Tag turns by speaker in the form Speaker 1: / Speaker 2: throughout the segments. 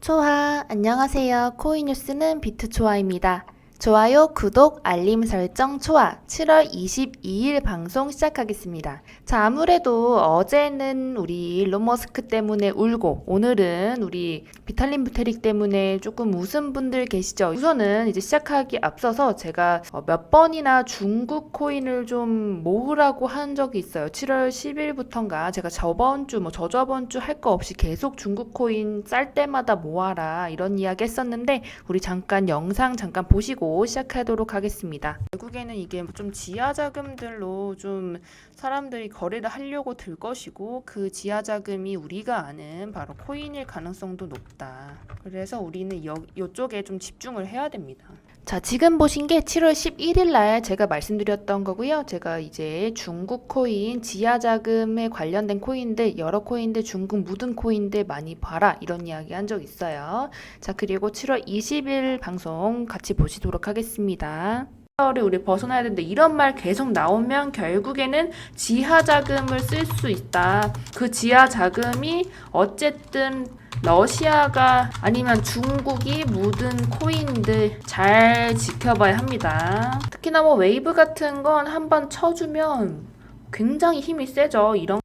Speaker 1: 초하, 안녕하세요. 코인뉴스는 비트초아입니다. 좋아요, 구독, 알림 설정, 초아. 7월 22일 방송 시작하겠습니다. 자, 아무래도 어제는 우리 일론 머스크 때문에 울고, 오늘은 우리 비탈린 부테릭 때문에 조금 웃은 분들 계시죠? 우선은 이제 시작하기 앞서서 제가 어, 몇 번이나 중국 코인을 좀 모으라고 한 적이 있어요. 7월 10일부터인가 제가 저번 주, 뭐 저저번 주 할 거 없이 계속 중국 코인 쌀 때마다 모아라 이런 이야기 했었는데 우리 잠깐 영상 잠깐 보시고 시작하도록 하겠습니다. 결국에는 이게 좀 지하 자금들로 좀 사람들이 거래를 하려고 들 것이고 그 지하 자금이 우리가 아는 바로 코인일 가능성도 높다. 그래서 우리는 여, 이쪽에 좀 집중을 해야 됩니다. 자, 지금 보신 게 7월 11일 날 제가 말씀드렸던 거고요. 제가 이제 중국 코인, 지하 자금에 관련된 코인들, 여러 코인들, 중국 묻은 코인들 많이 봐라. 이런 이야기 한 적 있어요. 자, 그리고 7월 20일 방송 같이 보시도록 하겠습니다. 를 우리 벗어나야 되는데 이런 말 계속 나오면 결국에는 지하 자금을 쓸 수 있다. 그 지하 자금이 어쨌든 러시아가 아니면 중국이 묻은 코인들 잘 지켜봐야 합니다. 특히나 뭐 웨이브 같은 건 한번 쳐주면 굉장히 힘이 세죠. 이런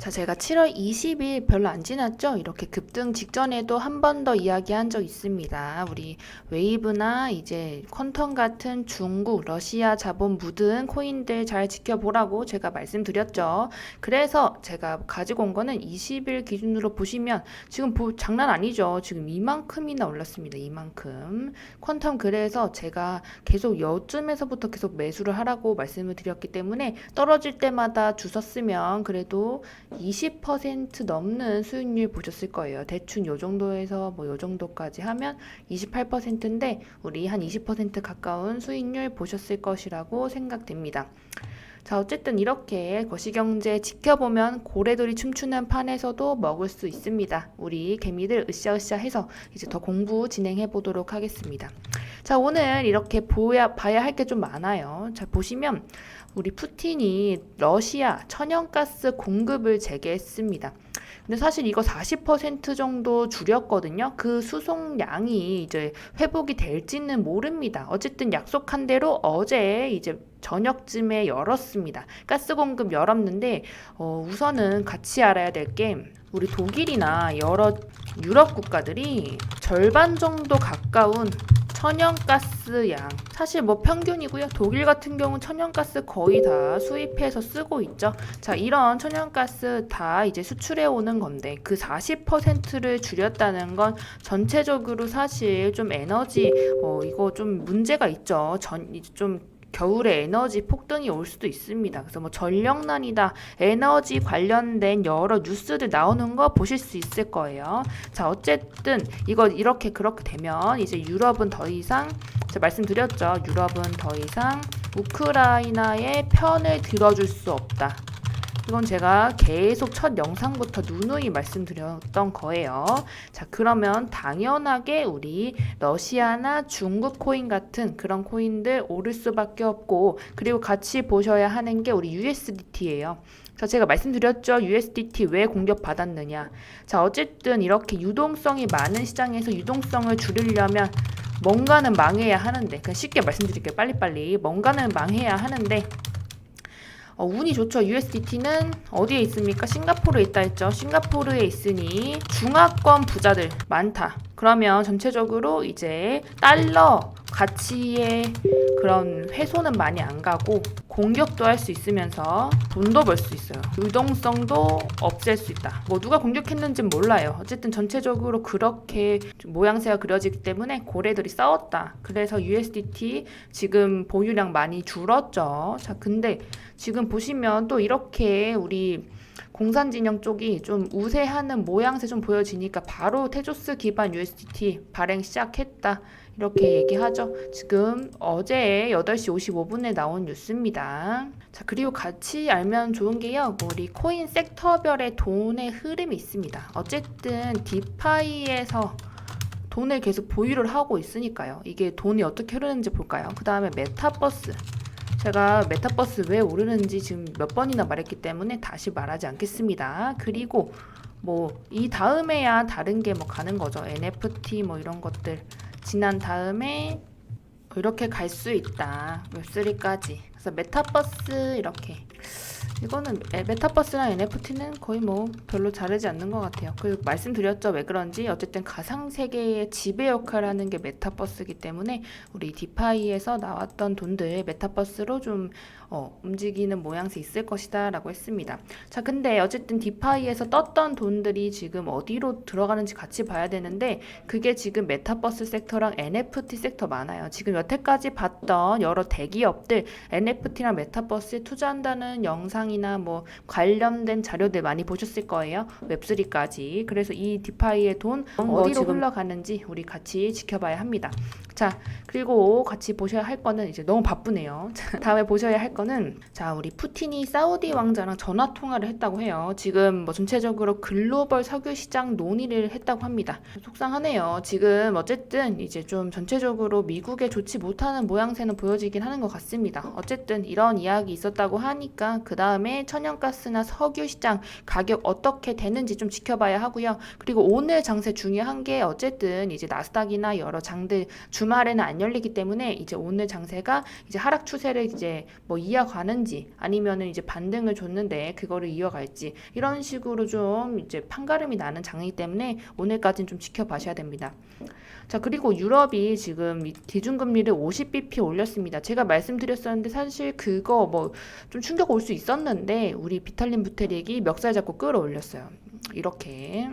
Speaker 1: 자, 제가 7월 20일 별로 안 지났죠? 이렇게 급등 직전에도 한 번 더 이야기한 적 있습니다. 우리 웨이브나 이제 퀀텀 같은 중국, 러시아 자본 묻은 코인들 잘 지켜보라고 제가 말씀드렸죠. 그래서 제가 가지고 온 거는 20일 기준으로 보시면 지금 보, 장난 아니죠. 지금 이만큼이나 올랐습니다. 이만큼. 퀀텀 그래서 제가 계속 여쯤에서부터 계속 매수를 하라고 말씀을 드렸기 때문에 떨어질 때마다 주셨으면 그래도 20% 넘는 수익률 보셨을 거예요. 대충 요 정도에서 뭐 요 정도까지 하면 28%인데 우리 한 20% 가까운 수익률 보셨을 것이라고 생각됩니다. 자, 어쨌든 이렇게 거시경제 지켜보면 고래들이 춤추는 판에서도 먹을 수 있습니다. 우리 개미들 으쌰으쌰 해서 이제 더 공부 진행해 보도록 하겠습니다. 자, 오늘 이렇게 보야, 봐야 할 게 좀 많아요. 자, 보시면 우리 푸틴이 러시아 천연가스 공급을 재개했습니다. 근데 사실 이거 40% 정도 줄였거든요. 그 수송량이 이제 회복이 될지는 모릅니다. 어쨌든 약속한 대로 어제 이제 저녁쯤에 열었습니다. 가스 공급 열었는데 어, 우선은 같이 알아야 될 게 우리 독일이나 여러 유럽 국가들이 절반 정도 가까운 천연가스 양 사실 뭐 평균이고요. 독일 같은 경우는 천연가스 거의 다 수입해서 쓰고 있죠. 자 이런 천연가스 다 이제 수출해 오는 건데 그 40%를 줄였다는 건 전체적으로 사실 좀 에너지 어 이거 좀 문제가 있죠. 전 좀 겨울에 에너지 폭등이 올 수도 있습니다. 그래서 뭐 전력난이다, 에너지 관련된 여러 뉴스들 나오는 거 보실 수 있을 거예요. 자, 어쨌든 이거 이렇게 그렇게 되면 이제 유럽은 더 이상 제가 말씀드렸죠. 유럽은 더 이상 우크라이나의 편을 들어줄 수 없다. 이건 제가 계속 첫 영상부터 누누이 말씀드렸던 거예요. 자, 그러면 당연하게 우리 러시아나 중국 코인 같은 그런 코인들 오를 수밖에 없고, 그리고 같이 보셔야 하는 게 우리 USDT예요. 자, 제가 말씀드렸죠. USDT 왜 공격받았느냐. 자, 어쨌든 이렇게 유동성이 많은 시장에서 유동성을 줄이려면 뭔가는 망해야 하는데, 그냥 쉽게 말씀드릴게요. 빨리빨리. 뭔가는 망해야 하는데, 어, 운이 좋죠. USDT는 어디에 있습니까? 싱가포르에 있다 했죠. 싱가포르에 있으니 중화권 부자들 많다. 그러면 전체적으로 이제 달러 가치의 그런 훼손은 많이 안 가고 공격도 할 수 있으면서 돈도 벌 수 있어요. 유동성도 없앨 수 있다. 뭐 누가 공격했는지는 몰라요. 어쨌든 전체적으로 그렇게 모양새가 그려지기 때문에 고래들이 싸웠다. 그래서 USDT 지금 보유량 많이 줄었죠. 자, 근데 지금 보시면 또 이렇게 우리 공산진영 쪽이 좀 우세하는 모양새 좀 보여지니까 바로 테조스 기반 USDT 발행 시작했다. 이렇게 얘기하죠. 지금 어제 8시 55분에 나온 뉴스입니다. 자, 그리고 같이 알면 좋은 게요. 뭐 우리 코인 섹터별의 돈의 흐름이 있습니다. 어쨌든 디파이에서 돈을 계속 보유를 하고 있으니까요. 이게 돈이 어떻게 흐르는지 볼까요? 그 다음에 메타버스. 제가 메타버스 왜 오르는지 지금 몇 번이나 말했기 때문에 다시 말하지 않겠습니다. 그리고 뭐 이 다음에야 다른 게 뭐 가는 거죠. NFT 뭐 이런 것들 지난 다음에 이렇게 갈 수 있다. 웹3까지. 그래서 메타버스 이렇게 이거는 에- 메타버스랑 NFT는 거의 뭐 별로 다르지 않는 것 같아요. 그 말씀드렸죠 왜 그런지 어쨌든 가상 세계의 지배 역할을 하는 게 메타버스이기 때문에 우리 디파이에서 나왔던 돈들 메타버스로 좀 어, 움직이는 모양새 있을 것이다라고 했습니다. 자, 근데 어쨌든 디파이에서 떴던 돈들이 지금 어디로 들어가는지 같이 봐야 되는데 그게 지금 메타버스 섹터랑 NFT 섹터 많아요. 지금 여태까지 봤던 여러 대기업들 NFT랑 메타버스에 투자한다는 영상 이나 뭐 관련된 자료들 많이 보셨을 거예요. 웹3까지. 그래서 이 디파이의
Speaker 2: 돈거
Speaker 1: 어디로 흘러가는지 우리 같이 지켜봐야 합니다. 자, 그리고 같이 보셔야 할 거는 이제 너무 바쁘네요. 자, 다음에 보셔야 할 거는 자, 우리 푸틴이 사우디 왕자랑 전화 통화를 했다고 해요. 지금 뭐 전체적으로 글로벌 석유 시장 논의를 했다고 합니다. 속상하네요. 지금 어쨌든 이제 좀 전체적으로 미국에 좋지 못하는 모양새는 보여지긴 하는 것 같습니다. 어쨌든 이런 이야기 있었다고 하니까 그 다음 에 천연가스나 석유 시장 가격 어떻게 되는지 좀 지켜봐야 하고요. 그리고 오늘 장세 중요한 게 어쨌든 이제 나스닥이나 여러 장들 주말에는 안 열리기 때문에 이제 오늘 장세가 이제 하락 추세를 이제 뭐 이어가는지 아니면은 이제 반등을 줬는데 그거를 이어갈지 이런 식으로 좀 이제 판가름이 나는 장이기 때문에 오늘까지는 좀 지켜봐셔야 됩니다. 자 그리고 유럽이 지금 이 기준금리를 50bp 올렸습니다. 제가 말씀드렸었는데 사실 그거 뭐 좀 충격 올 수 있었 는데 우리 비탈린 부테릭이 멱살 잡고 끌어올렸어요. 이렇게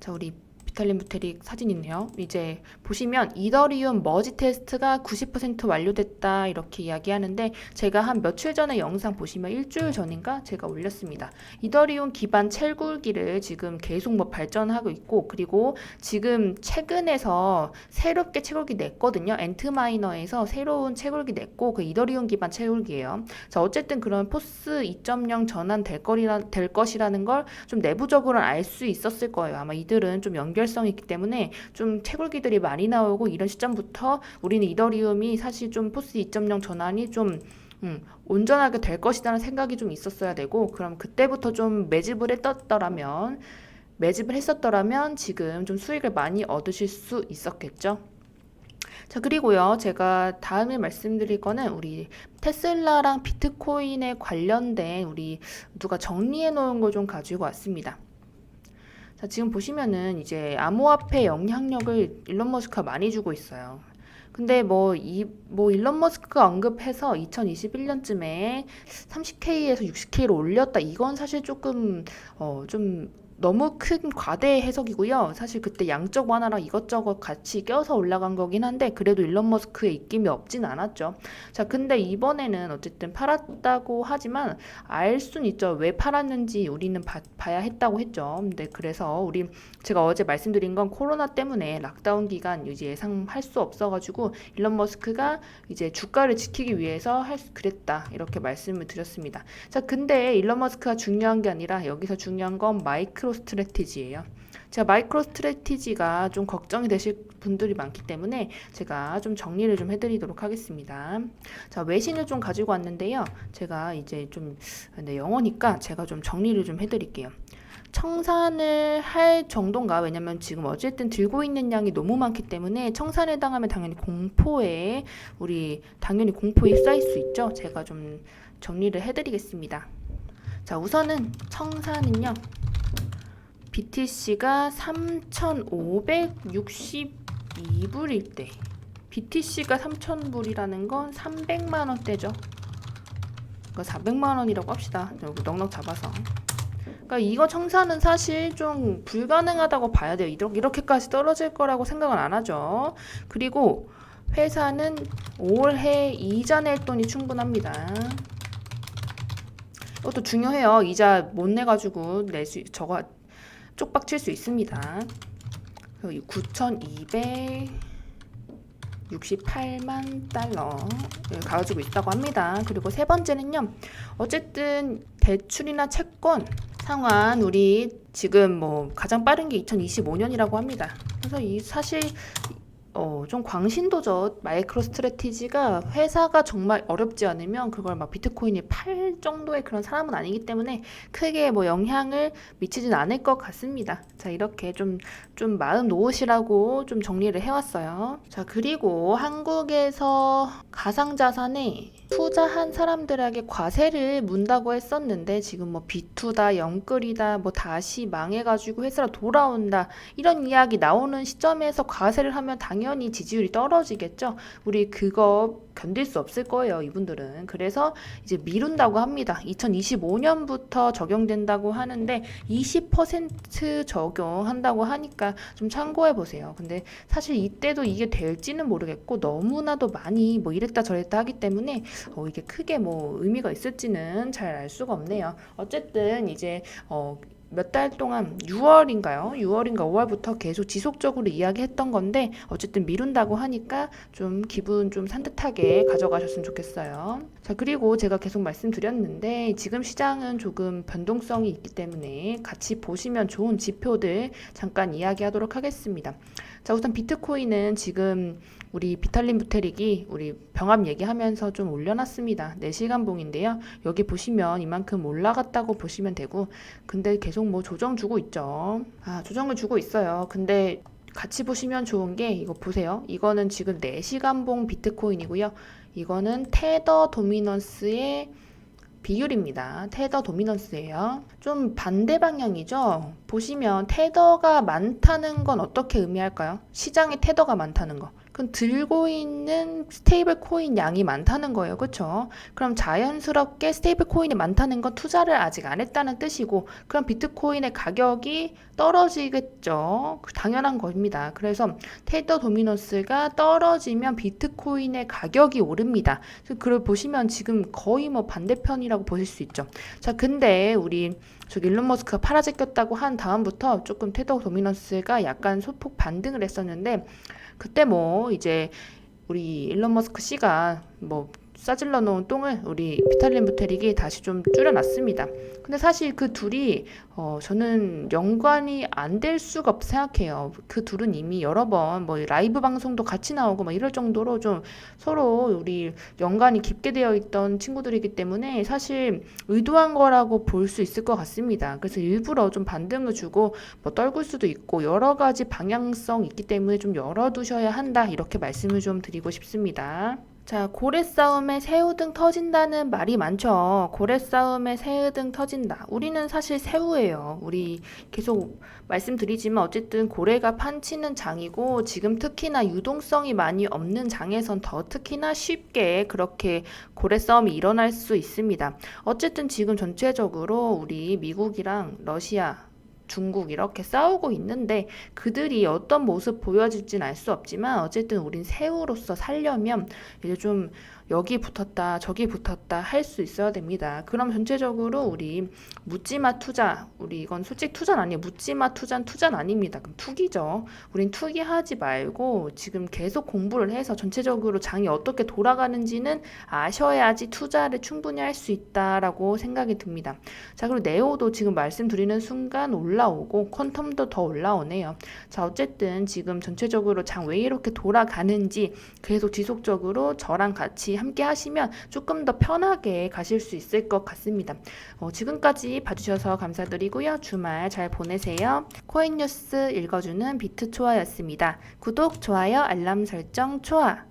Speaker 1: 자 우리 비탈린 부테릭 사진 있네요. 이제 보시면 이더리움 머지 테스트가 90% 완료됐다 이렇게 이야기하는데 제가 한 며칠 전에 영상 보시면 일주일 전인가 제가 올렸습니다. 이더리움 기반 채굴기를 지금 계속 뭐 발전하고 있고 그리고 지금 최근에서 새롭게 채굴기 냈거든요. 엔트마이너에서 새로운 채굴기 냈고 그 이더리움 기반 채굴기예요. 자 어쨌든 그런 포스 2.0 전환 될 거리라 될 것이라는 걸 좀 내부적으로는 알 수 있었을 거예요. 아마 이들은 좀 연결 성이 있기 때문에 좀 채굴기들이 많이 나오고 이런 시점부터 우리는 이더리움이 사실 좀 포스 2.0 전환이 좀 음, 온전하게 될 것이라는 생각이 좀 있었어야 되고 그럼 그때부터 좀 매집을 했었더라면 매집을 했었더라면 지금 좀 수익을 많이 얻으실 수 있었겠죠. 자, 그리고요, 제가 다음에 말씀드릴 거는 우리 테슬라랑 비트코인에 관련된 우리 누가 정리해 놓은 걸 좀 가지고 왔습니다. 자, 지금 보시면은 이제 암호화폐 영향력을 일론 머스크가 많이 주고 있어요. 근데 뭐 이 뭐 일론 머스크가 언급해서 2021년쯤에 30K에서 60K로 올렸다. 이건 사실 조금 어 좀 너무 큰 과대 해석이고요. 사실 그때 양적 완화랑 이것저것 같이 껴서 올라간 거긴 한데 그래도 일론 머스크의 입김이 없진 않았죠. 자, 근데 이번에는 어쨌든 팔았다고 하지만 알 순 있죠. 왜 팔았는지 우리는 봐, 봐야 했다고 했죠. 근데 그래서 우리 제가 어제 말씀드린 건 코로나 때문에 락다운 기간 이제 예상할 수 없어가지고 일론 머스크가 이제 주가를 지키기 위해서 할 수- 그랬다 이렇게 말씀을 드렸습니다. 자, 근데 일론 머스크가 중요한 게 아니라 여기서 중요한 건 마이크로 스트래티지예요. 제가 마이크로 스트래티지가 좀 걱정이 되실 분들이 많기 때문에 제가 좀 정리를 좀 해드리도록 하겠습니다. 자, 외신을 좀 가지고 왔는데요. 제가 이제 좀 근데 영어니까 제가 좀 정리를 좀 해드릴게요. 청산을 할 정도인가? 왜냐면 지금 어쨌든 들고 있는 양이 너무 많기 때문에 청산에 당하면 당연히 공포에 우리 당연히 공포에 쌓일 수 있죠. 제가 좀 정리를 해드리겠습니다. 자, 우선은 청산은요. BTC가 3,562불일 때 BTC가 3,000불이라는 건 300만 원대죠. 그러니까 400만 원이라고 합시다. 넉넉 잡아서. 그러니까 이거 청산은 사실 좀 불가능하다고 봐야 돼요. 이렇게- 이렇게까지 떨어질 거라고 생각은 안 하죠. 그리고 회사는 올해 이자 낼 돈이 충분합니다. 이것도 중요해요. 이자 못 내가지고 낼 수 저거 쪽박 칠 수 있습니다. 9,268만 달러 예, 가지고 있다고 합니다. 그리고 세 번째는요. 어쨌든 대출이나 채권 상환 우리 지금 뭐 가장 빠른 게 2025년이라고 합니다. 그래서 이 사실 어, 좀 광신도죠. 마이크로 스트레티지가 회사가 정말 어렵지 않으면 그걸 막 비트코인을 팔 정도의 그런 사람은 아니기 때문에 크게 뭐 영향을 미치진 않을 것 같습니다. 자, 이렇게 좀, 좀 마음 놓으시라고 좀 정리를 해왔어요. 자, 그리고 한국에서 가상자산에 투자한 사람들에게 과세를 문다고 했었는데 지금 뭐 비투다, 영끌이다, 뭐 다시 망해가지고 회사로 돌아온다 이런 이야기 나오는 시점에서 과세를 하면 당연히 지지율이 떨어지겠죠. 우리 그거 견딜 수 없을 거예요, 이분들은. 그래서 이제 미룬다고 합니다. 2025년부터 적용된다고 하는데 20% 적용한다고 하니까 좀 참고해 보세요. 근데 사실 이때도 이게 될지는 모르겠고 너무나도 많이 뭐 이랬다 저랬다 하기 때문에 어, 이게 크게 뭐 의미가 있을지는 잘 알 수가 없네요. 어쨌든 이제 어, 몇 달 동안 6월인가요? 6월인가 5월부터 계속 지속적으로 이야기했던 건데 어쨌든 미룬다고 하니까 좀 기분 좀 산뜻하게 가져가셨으면 좋겠어요. 자, 그리고 제가 계속 말씀드렸는데 지금 시장은 조금 변동성이 있기 때문에 같이 보시면 좋은 지표들 잠깐 이야기하도록 하겠습니다. 자, 우선 비트코인은 지금 우리 비탈린 부테릭이 우리 병합 얘기하면서 좀 올려놨습니다. 4시간 봉인데요. 여기 보시면 이만큼 올라갔다고 보시면 되고 근데 계속 뭐 조정 주고 있죠. 아, 조정을 주고 있어요. 근데 같이 보시면 좋은 게 이거 보세요. 이거는 지금 4시간 봉 비트코인이고요. 이거는 테더 도미넌스의 비율입니다. 테더 도미넌스예요. 좀 반대 방향이죠. 보시면 테더가 많다는 건 어떻게 의미할까요? 시장에 테더가 많다는 거. 그럼 들고 있는 스테이블 코인 양이 많다는 거예요. 그렇죠? 그럼 자연스럽게 스테이블 코인이 많다는 건 투자를 아직 안 했다는 뜻이고 그럼 비트코인의 가격이 떨어지겠죠. 당연한 겁니다. 그래서 테더 도미넌스가 떨어지면 비트코인의 가격이 오릅니다. 그걸 보시면 지금 거의 뭐 반대편이라고 보실 수 있죠. 자, 근데 우리 저기 일론 머스크가 팔아제 꼈다고 한 다음부터 조금 테더 도미넌스가 약간 소폭 반등을 했었는데 그때 뭐 이제 우리 일론 머스크 씨가 뭐 싸질러 놓은 똥을 우리 비탈린 부테릭이 다시 좀 줄여놨습니다. 근데 사실 그 둘이 어 저는 연관이 안 될 수가 없 생각해요. 그 둘은 이미 여러 번 뭐 라이브 방송도 같이 나오고 막 이럴 정도로 좀 서로 우리 연관이 깊게 되어 있던 친구들이기 때문에 사실 의도한 거라고 볼 수 있을 것 같습니다. 그래서 일부러 좀 반등을 주고 뭐 떨굴 수도 있고 여러 가지 방향성 있기 때문에 좀 열어두셔야 한다 이렇게 말씀을 좀 드리고 싶습니다. 자, 고래 싸움에 새우 등 터진다는 말이 많죠. 고래 싸움에 새우 등 터진다. 우리는 사실 새우예요. 우리 계속 말씀드리지만 어쨌든 고래가 판치는 장이고 지금 특히나 유동성이 많이 없는 장에선 더 특히나 쉽게 그렇게 고래 싸움이 일어날 수 있습니다. 어쨌든 지금 전체적으로 우리 미국이랑 러시아 중국 이렇게 싸우고 있는데 그들이 어떤 모습 보여질지는 알수 없지만 어쨌든 우린 새우로서 살려면 이제 좀 여기 붙었다 저기 붙었다 할 수 있어야 됩니다. 그럼 전체적으로 우리 묻지마 투자 우리 이건 솔직히 투자는 아니에요. 묻지마 투자는 투자는 아닙니다. 그럼 투기죠. 우린 투기하지 말고 지금 계속 공부를 해서 전체적으로 장이 어떻게 돌아가는지는 아셔야지 투자를 충분히 할 수 있다라고 생각이 듭니다. 자 그리고 네오도 지금 말씀드리는 순간 올라오고 퀀텀도 더 올라오네요. 자 어쨌든 지금 전체적으로 장 왜 이렇게 돌아가는지 계속 지속적으로 저랑 같이 함께 하시면 조금 더 편하게 가실 수 있을 것 같습니다. 어, 지금까지 봐주셔서 감사드리고요. 주말 잘 보내세요. 코인 뉴스 읽어주는 비트 초아였습니다. 구독, 좋아요, 알람 설정 초아.